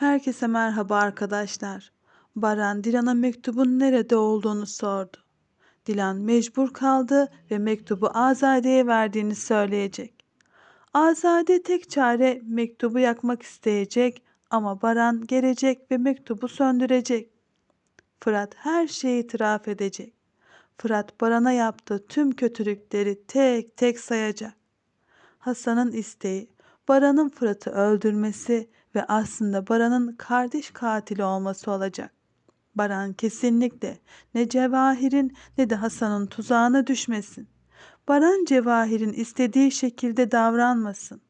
Herkese merhaba arkadaşlar. Baran Dilan'a mektubun nerede olduğunu sordu. Dilan mecbur kaldı ve mektubu Azade'ye verdiğini söyleyecek. Azade tek çare mektubu yakmak isteyecek ama Baran gelecek ve mektubu söndürecek. Fırat her şeyi itiraf edecek. Fırat Baran'a yaptığı tüm kötülükleri tek tek sayacak. Hasan'ın isteği Baran'ın Fırat'ı öldürmesi ve aslında Baran'ın kardeş katili olması olacak. Baran kesinlikle ne Cevahir'in ne de Hasan'ın tuzağına düşmesin. Baran Cevahir'in istediği şekilde davranmasın.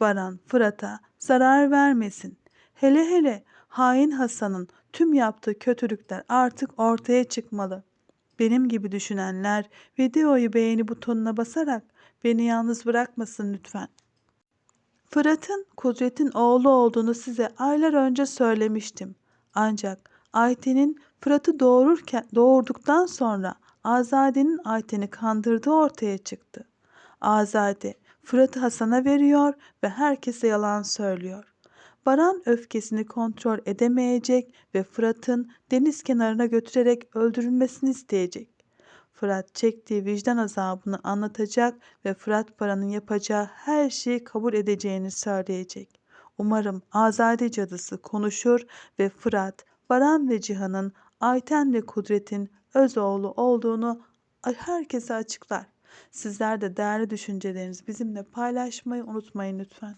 Baran Fırat'a zarar vermesin. Hele hele hain Hasan'ın tüm yaptığı kötülükler artık ortaya çıkmalı. Benim gibi düşünenler videoyu beğeni butonuna basarak beni yalnız bırakmasın lütfen. Fırat'ın Kudret'in oğlu olduğunu size aylar önce söylemiştim. Ancak Ayten'in Fırat'ı doğururken doğurduktan sonra Azade'nin Ayten'i kandırdığı ortaya çıktı. Azade Fırat'ı Hasan'a veriyor ve herkese yalan söylüyor. Baran öfkesini kontrol edemeyecek ve Fırat'ın deniz kenarına götürerek öldürülmesini isteyecek. Fırat çektiği vicdan azabını anlatacak ve Fırat Baran'ın yapacağı her şeyi kabul edeceğini söyleyecek. Umarım Azade cadısı konuşur ve Fırat, Baran ve Cihan'ın Ayten ve Kudret'in öz oğlu olduğunu herkese açıklar. Sizler de değerli düşüncelerinizi bizimle paylaşmayı unutmayın lütfen.